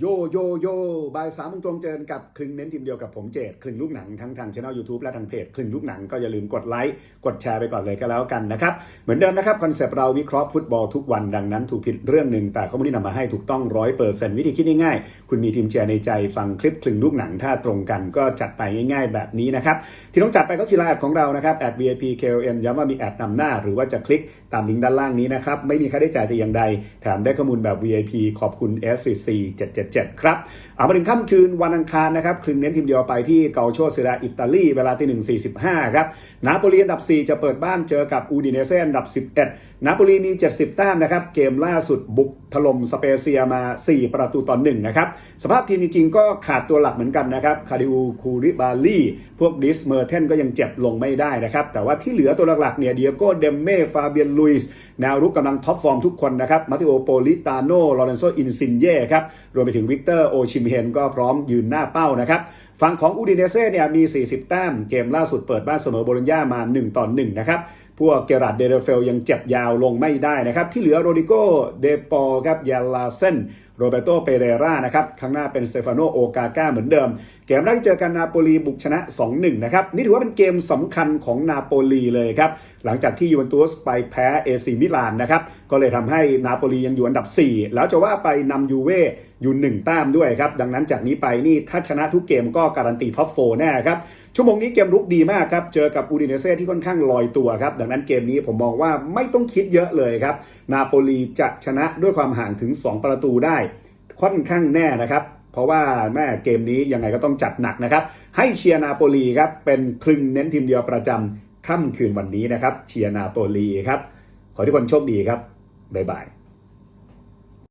โยโยโยบ่ายสามโมงตรงเจอกันกับคลึงเน้นทีมเดียวกับผมเจดคลึงลูกหนังทั้งทางช่องยูทูบและทางเพจคลึงลูกหนังก็อย่าลืมกดไลค์กดแชร์ไปก่อนเลยก็แล้วกันนะครับ เหมือนเดิมนะครับคอนเซปต์เราวิเคราะห์ฟุตบอลทุกวันดังนั้นถูกผิดเรื่องหนึ่งแต่ก็ไม่ได้นำมาให้ถูกต้องร้อยเปอร์เซ็นต์วิธีคิดง่ายๆ คุณมีทีมเชียร์ในใจฟังคลิปคลึงลูกหนังถ้าตรงกันก็จัดไปง่าย ๆ แบบนี้นะครับที่ต้องจัดไปก็คือไลน์แอดของเรานะครับแอด VIP KLN ย้ำว่ามีแอดนำหน้า หรือว่าจะคลิกตามลิงก์ด้านล่างนี้นะครับไม่มีค่าใช้จ่ายแต่อย่างใดแถมได้ข้อมูลแบบ VIP ขอบคุณ SCC 77ครับเอามาถึงค่ำคืนวันอังคารนะครับคลึงเน้นทีมเดียวไปที่เกาโชเซราอิตาลีเวลาที่1.45ครับนาโปลีอันดับ 4 จะเปิดบ้านเจอกับอูดิเนเซ่อันดับ 11นาโปลีมี 70 แต้มนะครับเกมล่าสุดบุกถล่มสเปเซียมา 4 ประตูต่อ1นะครับสภาพทีมจริงๆก็ขาดตัวหลักเหมือนกันนะครับคาดิอูคูริบาลีพวกดิสเมอร์เทนก็ยังเจ็บลงไม่ได้นะครับแต่ว่าที่เหลือตัวหลักๆเนี่ยเดียโก้เดมเม่ฟาเบียนลุยส์แนวรุกกำลังท็อปฟอร์มทุกคนนะครับมาติโอโปลิตาโนลอเรนโซอินซินเย่ครับรวมไปถึงวิกเตอร์โอชิมเฮนก็พร้อมยืนหน้าเป้านะครับฝั่งของอูดิเนเซ่เนี่ยมี 40 แต้ม เกมล่าสุดเปิดบ้านเสมอโบโลญญามา 1 ต่อ 1 นะครับ พวกเกราดเดเรเฟลยังเจ็บยาวลงไม่ได้นะครับ ที่เหลือโรดิโกเดปอครับยาลาเซนโรเบโตเปเรรานะครับ ข้างหน้าเป็นเซฟานโนโอกาก้าเหมือนเดิม เกมแรกเจอกันนาโปลีบุกชนะ 2-1 นะครับ นี่ถือว่าเป็นเกมสำคัญของนาโปลีเลยครับ หลังจากที่ยูเวนตุสไปแพ้เอซีมิลานนะครับ ก็เลยทำให้นาโปลียังอยู่อันดับ 4 แล้วจะว่าไปนำยูเว่อยู่หนึ่งแต้มด้วยครับ ดังนั้นจากนี้ไปนี่ถ้าชนะทุกเกมก็การันตีท็อปโฟแน่ครับ ชั่วโมงนี้เกมรุกดีมากครับ เจอกับอูดิเนเซ่ที่ค่อนข้างลอยตัวครับ ดังนั้นเกมนี้ผมมองว่าไม่ต้องคิดเยอะเลยครับ นาโปลีจะชนะด้วยความห่างถึง 2 ประตูได้ ค่อนข้างแน่นะครับเพราะว่าแม่เกมนี้ยังไงก็ต้องจัดหนักนะครับ ให้เชียร์นาโปลีครับ เป็นคลึงเน้นทีมเดียวประจำค่ำคืนวันนี้นะครับ เชียร์นาโปลีครับ ขอทุกคนโชคดีครับ บ๊ายบาย